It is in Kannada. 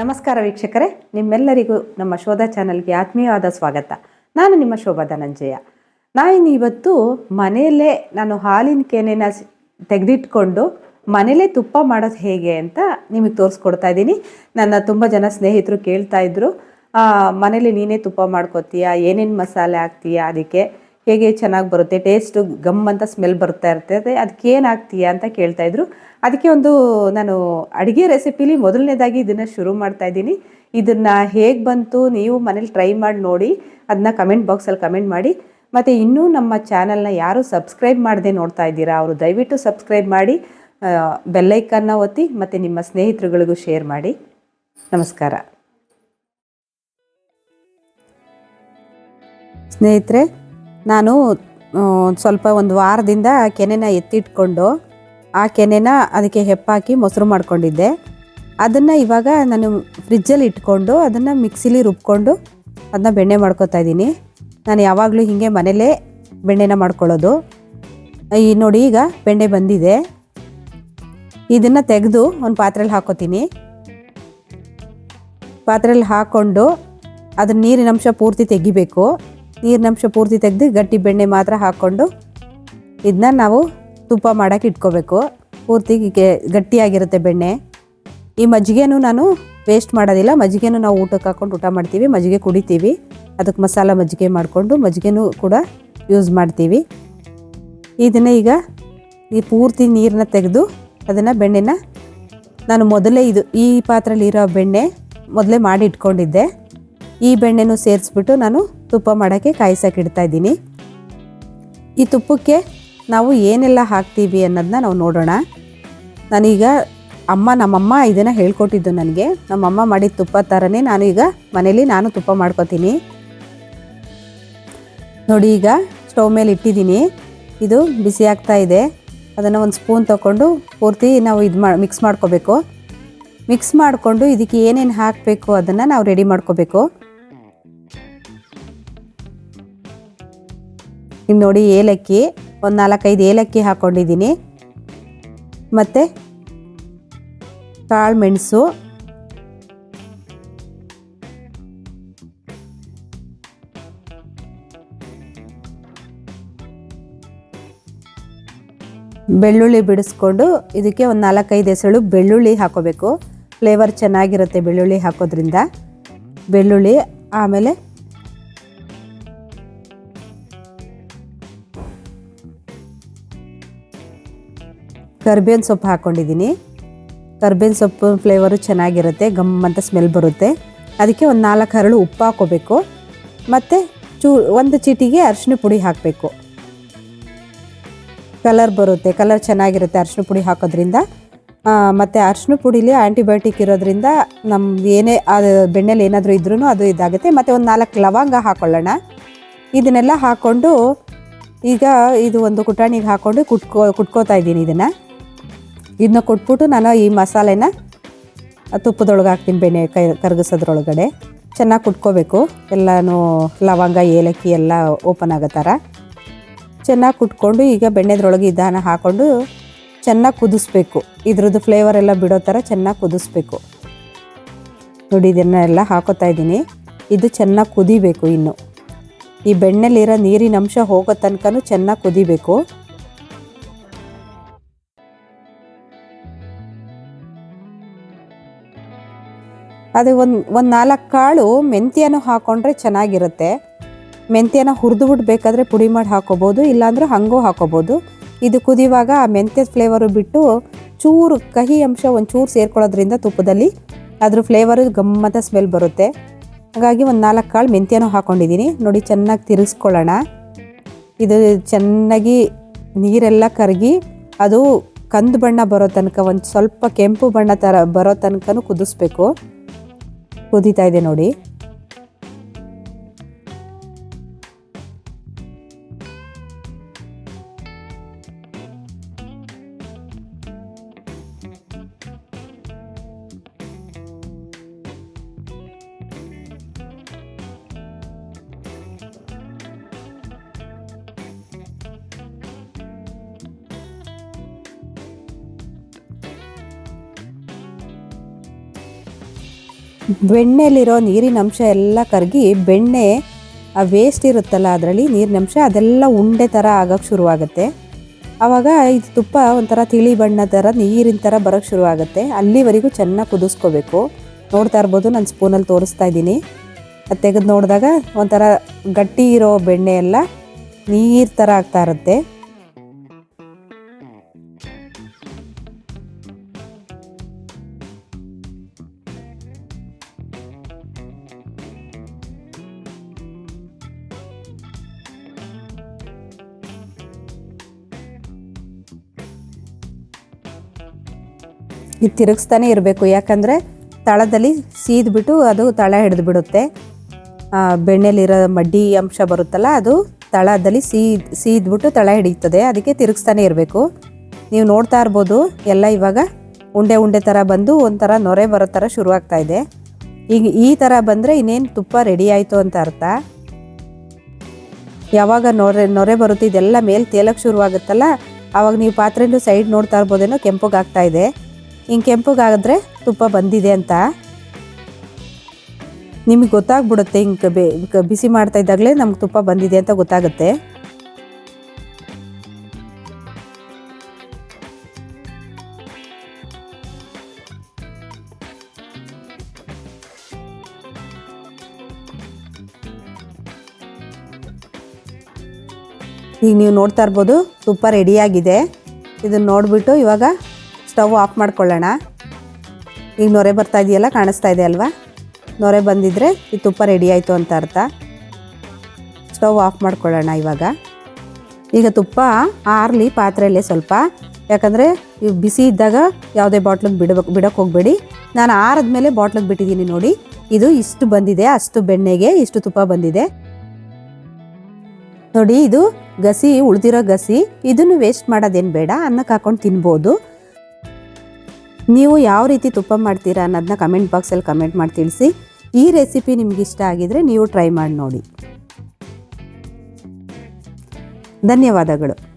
ನಮಸ್ಕಾರ ವೀಕ್ಷಕರೇ, ನಿಮ್ಮೆಲ್ಲರಿಗೂ ನಮ್ಮ ಶೋಧ ಚಾನಲ್ಗೆ ಆತ್ಮೀಯವಾದ ಸ್ವಾಗತ. ನಾನು ನಿಮ್ಮ ಶೋಭಾ ಧನಂಜಯ. ನಾನು ಇವತ್ತು ಮನೆಯಲ್ಲೇ ನಾನು ಹಾಲಿನ ಕೆನೆನ ತೆಗೆದಿಟ್ಕೊಂಡು ಮನೇಲೇ ತುಪ್ಪ ಮಾಡೋದು ಹೇಗೆ ಅಂತ ನಿಮಗೆ ತೋರಿಸ್ಕೊಡ್ತಾ ಇದ್ದೀನಿ. ನನ್ನ ತುಂಬ ಜನ ಸ್ನೇಹಿತರು ಕೇಳ್ತಾ ಇದ್ರು ಮನೇಲಿ ನೀನೇ ತುಪ್ಪ ಮಾಡ್ಕೋತೀಯಾ? ಏನೇನು ಮಸಾಲೆ ಹಾಕ್ತೀಯಾ? ಅದಕ್ಕೆ. ಹೇಗೆ ಚೆನ್ನಾಗಿ ಬರುತ್ತೆ ಟೇಸ್ಟು ಗಮ್ ಅಂತ ಸ್ಮೆಲ್ ಬರ್ತಾ ಇರ್ತದೆ ಅದಕ್ಕೆ ಏನು ಹಾಕ್ತೀಯಾ ಅಂತ ಕೇಳ್ತಾಯಿದ್ರು ಅದಕ್ಕೆ ಒಂದು ನಾನು ಅಡುಗೆ ರೆಸಿಪಿಲಿ ಮೊದಲನೇದಾಗಿ ಇದನ್ನು ಶುರು ಮಾಡ್ತಾ ಇದ್ದೀನಿ. ಇದನ್ನು ಹೇಗೆ ಬಂತು ನೀವು ಮನೇಲಿ ಟ್ರೈ ಮಾಡಿ ನೋಡಿ ಅದನ್ನ ಕಮೆಂಟ್ ಬಾಕ್ಸಲ್ಲಿ ಕಮೆಂಟ್ ಮಾಡಿ. ಮತ್ತು ಇನ್ನೂ ನಮ್ಮ ಚಾನಲ್ನ ಯಾರು ಸಬ್ಸ್ಕ್ರೈಬ್ ಮಾಡದೆ ನೋಡ್ತಾ ಇದ್ದೀರಾ, ಅವರು ದಯವಿಟ್ಟು ಸಬ್ಸ್ಕ್ರೈಬ್ ಮಾಡಿ ಬೆಲ್ಲೈಕನ್ನ ಒತ್ತಿ ಮತ್ತು ನಿಮ್ಮ ಸ್ನೇಹಿತರುಗಳಿಗೂ ಶೇರ್ ಮಾಡಿ. ನಮಸ್ಕಾರ. ಸ್ನೇಹಿತರೆ ನಾನು ಸ್ವಲ್ಪ ಒಂದು ವಾರದಿಂದ ಕೆನೆನ ಎತ್ತಿಟ್ಕೊಂಡು, ಆ ಕೆನೆನ ಅದಕ್ಕೆ ಹೆಪ್ಪಾಕಿ ಮೊಸರು ಮಾಡ್ಕೊಂಡಿದ್ದೆ. ಅದನ್ನು ಇವಾಗ ನಾನು ಫ್ರಿಜ್ಜಲ್ಲಿ ಇಟ್ಕೊಂಡು ಅದನ್ನು ಮಿಕ್ಸಿಲಿ ರುಬ್ಕೊಂಡು ಅದನ್ನ ಬೆಣ್ಣೆ ಮಾಡ್ಕೋತಾ ಇದ್ದೀನಿ. ನಾನು ಯಾವಾಗಲೂ ಹೀಗೆ ಮನೇಲೇ ಬೆಣ್ಣೆನ ಮಾಡ್ಕೊಳ್ಳೋದು. ಈ ನೋಡಿ ಈಗ ಬೆಣ್ಣೆ ಬಂದಿದೆ. ಇದನ್ನು ತೆಗೆದು ಒಂದು ಪಾತ್ರೆಯಲ್ಲಿ ಹಾಕೋತೀನಿ. ಪಾತ್ರೆಯಲ್ಲಿ ಹಾಕ್ಕೊಂಡು ಅದನ್ನ ನೀರಿನಂಶ ಪೂರ್ತಿ ತೆಗಿಬೇಕು. ನೀರಿನ ಅಂಶ ಪೂರ್ತಿ ತೆಗೆದು ಗಟ್ಟಿ ಬೆಣ್ಣೆ ಮಾತ್ರ ಹಾಕ್ಕೊಂಡು ಇದನ್ನ ನಾವು ತುಪ್ಪ ಮಾಡೋಕೆ ಇಟ್ಕೋಬೇಕು. ಪೂರ್ತಿ ಗಟ್ಟಿಯಾಗಿರುತ್ತೆ ಬೆಣ್ಣೆ. ಈ ಮಜ್ಜಿಗೆನೂ ನಾನು ವೇಸ್ಟ್ ಮಾಡೋದಿಲ್ಲ. ಮಜ್ಜಿಗೆನೂ ನಾವು ಊಟಕ್ಕೆ ಹಾಕ್ಕೊಂಡು ಊಟ ಮಾಡ್ತೀವಿ. ಮಜ್ಜಿಗೆ ಕುಡಿತೀವಿ. ಅದಕ್ಕೆ ಮಸಾಲ ಮಜ್ಜಿಗೆ ಮಾಡಿಕೊಂಡು ಮಜ್ಜಿಗೆನೂ ಕೂಡ ಯೂಸ್ ಮಾಡ್ತೀವಿ. ಇದನ್ನು ಈಗ ಈ ಪೂರ್ತಿ ನೀರನ್ನ ತೆಗೆದು ಅದನ್ನು ಬೆಣ್ಣೆನ ನಾನು ಮೊದಲೇ ಇದು ಈ ಪಾತ್ರೆಯಲ್ಲಿರೋ ಬೆಣ್ಣೆ ಮೊದಲೇ ಮಾಡಿ ಇಟ್ಕೊಂಡಿದ್ದೆ. ಈ ಬೆಣ್ಣೆನೂ ಸೇರಿಸ್ಬಿಟ್ಟು ನಾನು ತುಪ್ಪ ಮಾಡೋಕ್ಕೆ ಕಾಯಿಸೋಕೆ ಇಡ್ತಾ ಇದ್ದೀನಿ. ಈ ತುಪ್ಪಕ್ಕೆ ನಾವು ಏನೆಲ್ಲ ಹಾಕ್ತೀವಿ ಅನ್ನೋದನ್ನ ನಾವು ನೋಡೋಣ. ನಾನೀಗ ಅಮ್ಮ, ನಮ್ಮಮ್ಮ ಇದನ್ನು ಹೇಳ್ಕೊಟ್ಟಿದ್ದು ನನಗೆ. ನಮ್ಮಮ್ಮ ಮಾಡಿದ ತುಪ್ಪ ಥರನೇ ನಾನು ಈಗ ಮನೇಲಿ ನಾನು ತುಪ್ಪ ಮಾಡ್ಕೊತೀನಿ. ನೋಡಿ ಈಗ ಸ್ಟವ್ ಮೇಲೆ ಇಟ್ಟಿದ್ದೀನಿ. ಇದು ಬಿಸಿ ಆಗ್ತಾ ಇದೆ. ಅದನ್ನು ಒಂದು ಸ್ಪೂನ್ ತಗೊಂಡು ಪೂರ್ತಿ ನಾವು ಇದು ಮಾ ಮಿಕ್ಸ್ ಮಾಡ್ಕೋಬೇಕು. ಮಿಕ್ಸ್ ಮಾಡಿಕೊಂಡು ಇದಕ್ಕೆ ಏನೇನು ಹಾಕಬೇಕು ಅದನ್ನು ನಾವು ರೆಡಿ ಮಾಡ್ಕೋಬೇಕು. ಇನ್ನು ನೋಡಿ ಏಲಕ್ಕಿ, ಒಂದು ನಾಲ್ಕೈದು ಏಲಕ್ಕಿ ಹಾಕ್ಕೊಂಡಿದ್ದೀನಿ ಮತ್ತು ಕಾಳು ಮೆಣಸು. ಬೆಳ್ಳುಳ್ಳಿ ಬಿಡಿಸ್ಕೊಂಡು ಇದಕ್ಕೆ ಒಂದು ನಾಲ್ಕೈದು ಎಸಳು ಬೆಳ್ಳುಳ್ಳಿ ಹಾಕೋಬೇಕು. ಫ್ಲೇವರ್ ಚೆನ್ನಾಗಿರುತ್ತೆ ಬೆಳ್ಳುಳ್ಳಿ ಹಾಕೋದ್ರಿಂದ. ಬೆಳ್ಳುಳ್ಳಿ, ಆಮೇಲೆ ಕರ್ಬೇವಿನ ಸೊಪ್ಪು ಹಾಕ್ಕೊಂಡಿದ್ದೀನಿ. ಕರ್ಬೇವಿನ ಸೊಪ್ಪು ಫ್ಲೇವರು ಚೆನ್ನಾಗಿರುತ್ತೆ, ಗಮ್ ಅಂತ ಸ್ಮೆಲ್ ಬರುತ್ತೆ. ಅದಕ್ಕೆ ಒಂದು ನಾಲ್ಕು ಹರಳು ಉಪ್ಪು ಹಾಕೋಬೇಕು ಮತ್ತು ಚೂ, ಒಂದು ಚೀಟಿಗೆ ಅರಿಶಿನ ಪುಡಿ ಹಾಕಬೇಕು. ಕಲರ್ ಬರುತ್ತೆ ಕಲರ್ ಚೆನ್ನಾಗಿರುತ್ತೆ ಅರಿಶಿನ ಪುಡಿ ಹಾಕೋದ್ರಿಂದ. ಮತ್ತು ಅರಿಶಿನ ಪುಡಿಲಿ ಆ್ಯಂಟಿಬಯೋಟಿಕ್ ಇರೋದ್ರಿಂದ ನಮ್ಮ ಏನೇ, ಅದು ಬೆಣ್ಣೆಲಿ ಏನಾದರೂ ಇದ್ರೂ ಅದು ಇದಾಗುತ್ತೆ. ಮತ್ತು ಒಂದು ನಾಲ್ಕು ಲವಂಗ ಹಾಕ್ಕೊಳ್ಳೋಣ ಇದನ್ನೆಲ್ಲ ಹಾಕ್ಕೊಂಡು ಈಗ ಇದು ಒಂದು ಕುಟಾಣಿಗೆ ಹಾಕ್ಕೊಂಡು ಕುಟ್ಕೋ, ಕುಟ್ಕೋತಾ ಇದ್ದೀನಿ ಇದನ್ನು. ಇದನ್ನ ಕೊಟ್ಬಿಟ್ಟು ನಾನು ಈ ಮಸಾಲೆನ ತುಪ್ಪದೊಳಗೆ ಹಾಕ್ತೀನಿ ಬೆಣ್ಣೆ ಕೈ ಕರಗಿಸೋದ್ರೊಳಗಡೆ. ಚೆನ್ನಾಗಿ ಕುಟ್ಕೋಬೇಕು. ಎಲ್ಲನೂ ಲವಂಗ, ಏಲಕ್ಕಿ ಎಲ್ಲ ಓಪನ್ ಆಗೋ ಥರ. ಚೆನ್ನಾಗಿ ಕುಟ್ಕೊಂಡು ಈಗ ಬೆಣ್ಣೆದ್ರೊಳಗೆ ಇದನ್ನ ಹಾಕ್ಕೊಂಡು ಚೆನ್ನಾಗಿ ಕುದಿಸ್ಬೇಕು. ಇದ್ರದ್ದು ಫ್ಲೇವರ್ ಎಲ್ಲ ಬಿಡೋ ಥರ ಚೆನ್ನಾಗಿ ಕುದಿಸ್ಬೇಕು. ನೋಡಿ ಇದನ್ನೆಲ್ಲ ಹಾಕೋತಾ ಇದ್ದೀನಿ. ಇದು ಚೆನ್ನಾಗಿ ಕುದಿಬೇಕು ಇನ್ನು. ಈ ಬೆಣ್ಣೆಲಿರೋ ನೀರಿನ ಅಂಶ ಹೋಗೋ ತನಕನೂ ಚೆನ್ನಾಗಿ ಕುದಿಬೇಕು. ಅದು ಒಂದು ಒಂದು ನಾಲ್ಕು ಕಾಳು ಮೆಂತ್ಯನೂ ಹಾಕ್ಕೊಂಡ್ರೆ ಚೆನ್ನಾಗಿರುತ್ತೆ. ಮೆಂತ್ಯನ ಹುರಿದು ಬೇಕಾದರೆ ಪುಡಿ ಮಾಡಿ ಹಾಕೋಬೋದು, ಇಲ್ಲಾಂದ್ರೆ ಹಂಗೂ ಹಾಕೋಬೋದು. ಇದು ಕುದಿಯುವಾಗ ಆ ಮೆಂತ್ಯದ ಫ್ಲೇವರು ಬಿಟ್ಟು ಚೂರು, ಕಹಿ ಅಂಶ ಒಂದು ಚೂರು ಸೇರ್ಕೊಳ್ಳೋದ್ರಿಂದ ತುಪ್ಪದಲ್ಲಿ ಅದ್ರ ಫ್ಲೇವರು ಗಮ್ಮತ್ತ ಸ್ಮೆಲ್ ಬರುತ್ತೆ. ಹಾಗಾಗಿ ಒಂದು ನಾಲ್ಕು ಕಾಳು ಮೆಂತ್ಯನೂ ಹಾಕ್ಕೊಂಡಿದ್ದೀನಿ ನೋಡಿ, ಚೆನ್ನಾಗಿ ತಿರುಗಿಸ್ಕೊಳ್ಳೋಣ. ಇದು ಚೆನ್ನಾಗಿ ನೀರೆಲ್ಲ ಕರಗಿ, ಅದು ಕಂದು ಬಣ್ಣ ಬರೋ ತನಕ, ಒಂದು ಸ್ವಲ್ಪ ಕೆಂಪು ಬಣ್ಣ ಥರ ಬರೋ ತನಕನೂ ಕುದಿಸ್ಬೇಕು. ಕುದೀತಾ ಇದೆ ನೋಡಿ. ಬೆಣ್ಣೆಲಿರೋ ನೀರಿನ ಅಂಶ ಎಲ್ಲ ಕರಗಿ ಬೆಣ್ಣೆ, ಆ ವೇಸ್ಟ್ ಇರುತ್ತಲ್ಲ ಅದರಲ್ಲಿ ನೀರಿನ ಅಂಶ ಅದೆಲ್ಲ ಉಂಡೆ ಥರ ಆಗೋಕ್ಕೆ ಶುರುವಾಗುತ್ತೆ. ಆವಾಗ ಇದು ತುಪ್ಪ ಒಂಥರ ತಿಳಿ ಬಣ್ಣ ಥರ ನೀರಿನ ಥರ ಬರೋಕ್ಕೆ ಶುರುವಾಗುತ್ತೆ. ಅಲ್ಲಿವರೆಗೂ ಚೆನ್ನಾಗಿ ಕುದಿಸ್ಕೋಬೇಕು. ನೋಡ್ತಾ ಇರ್ಬೋದು, ನಾನು ಸ್ಪೂನಲ್ಲಿ ತೋರಿಸ್ತಾ ಇದ್ದೀನಿ. ಅದು ತೆಗೆದು ನೋಡಿದಾಗ ಒಂಥರ ಗಟ್ಟಿ ಇರೋ ಬೆಣ್ಣೆ ಎಲ್ಲ ನೀರು ಥರ ಆಗ್ತಾ ಇರುತ್ತೆ. ಇದು ತಿರುಗಿಸ್ತಾನೆ ಇರಬೇಕು. ಯಾಕಂದರೆ ತಳದಲ್ಲಿ ಸೀದ್ಬಿಟ್ಟು ಅದು ತಳ ಹಿಡಿದು ಬಿಡುತ್ತೆ ಬೆಣ್ಣೆಲಿರೋ ಮಡ್ಡಿ ಅಂಶ ಬರುತ್ತಲ್ಲ, ಅದು ತಳದಲ್ಲಿ ಸೀದ್, ಸೀದ್ಬಿಟ್ಟು ತಳ ಹಿಡಿಯುತ್ತದೆ. ಅದಕ್ಕೆ ತಿರುಗಿಸ್ತಾನೆ ಇರಬೇಕು. ನೀವು ನೋಡ್ತಾ ಇರ್ಬೋದು, ಎಲ್ಲ ಇವಾಗ ಉಂಡೆ ಉಂಡೆ ಥರ ಬಂದು ಒಂಥರ ನೊರೆ ಬರೋ ಥರ ಶುರುವಾಗ್ತಾ ಇದೆ. ಈಗ ಈ ಥರ ಬಂದರೆ ಇನ್ನೇನು ತುಪ್ಪ ರೆಡಿ ಆಯಿತು ಅಂತ ಅರ್ಥ. ಯಾವಾಗ ನೊರೆ ನೊರೆ ಬರುತ್ತೆ, ಇದೆಲ್ಲ ಮೇಲೆ ತೇಲಕ್ಕೆ ಶುರುವಾಗುತ್ತಲ್ಲ ಆವಾಗ ನೀವು ಪಾತ್ರೆನೂ ಸೈಡ್ ನೋಡ್ತಾ ಇರ್ಬೋದೇನೋ ಕೆಂಪಗಾಗ್ತಾ ಇದೆ. ಹಿಂಗೆ ಕೆಂಪಗಾಗಿದ್ರೆ ತುಪ್ಪ ಬಂದಿದೆ ಅಂತ. ನಿಮಗೆ ಗೊತ್ತಾಗ್ಬಿಡುತ್ತೆ ಹಿಂಗೆ ಬೇ, ಬಿಸಿ ಮಾಡ್ತಾ ಇದ್ದಾಗಲೇ ನಮ್ಗೆ ತುಪ್ಪ ಬಂದಿದೆ ಅಂತ ಗೊತ್ತಾಗುತ್ತೆ. ಈಗ ನೀವು ನೋಡ್ತಾ ಇರ್ಬೋದು ತುಪ್ಪ ರೆಡಿಯಾಗಿದೆ ಇದನ್ನು ನೋಡಿಬಿಟ್ಟು ಇವಾಗ ಸ್ಟವ್ ಆಫ್ ಮಾಡ್ಕೊಳ್ಳೋಣ. ಈಗ ನೊರೆ ಬರ್ತಾ ಇದೆಯಲ್ಲ, ಕಾಣಿಸ್ತಾ ಇದೆ ಅಲ್ವಾ? ನೊರೆ ಬಂದಿದ್ರೆ ಈ ತುಪ್ಪ ರೆಡಿ ಆಯಿತು ಅಂತ ಅರ್ಥ. ಸ್ಟವ್ ಆಫ್ ಮಾಡ್ಕೊಳ್ಳೋಣ ಇವಾಗ. ಈಗ ತುಪ್ಪ ಆರಲಿ ಪಾತ್ರೆಯಲ್ಲೇ ಸ್ವಲ್ಪ. ಯಾಕಂದರೆ ಬಿಸಿ ಇದ್ದಾಗ ಯಾವುದೇ ಬಾಟ್ಲಿಗೆ ಬಿಡಬೇಕು ಬಿಡೋಕ್ಕೆ ಹೋಗಬೇಡಿ. ನಾನು ಆರದ್ಮೇಲೆ ಬಾಟ್ಲಿಗೆ ಬಿಟ್ಟಿದ್ದೀನಿ ನೋಡಿ. ಇದು ಇಷ್ಟು ಬಂದಿದೆ, ಅಷ್ಟು ಬೆಣ್ಣೆಗೆ ಇಷ್ಟು ತುಪ್ಪ ಬಂದಿದೆ. ನೋಡಿ ಇದು ಗಸಿ, ಉಳಿದಿರೋ ಗಸಿ. ಇದನ್ನು ವೇಸ್ಟ್ ಮಾಡೋದೇನು ಬೇಡ, ಅನ್ನಕ್ಕೆ ಹಾಕೊಂಡು ತಿನ್ಬೋದು. ನೀವು ಯಾವ ರೀತಿ ತುಪ್ಪ ಮಾಡ್ತೀರಾ ಅನ್ನೋದನ್ನ ಕಮೆಂಟ್ ಬಾಕ್ಸಲ್ಲಿ ಕಮೆಂಟ್ ಮಾಡಿ ತಿಳಿಸಿ. ಈ ರೆಸಿಪಿ ನಿಮ್ಗೆ ಇಷ್ಟ ಆಗಿದ್ರೆ ನೀವು ಟ್ರೈ ಮಾಡಿ ನೋಡಿ. ಧನ್ಯವಾದಗಳು.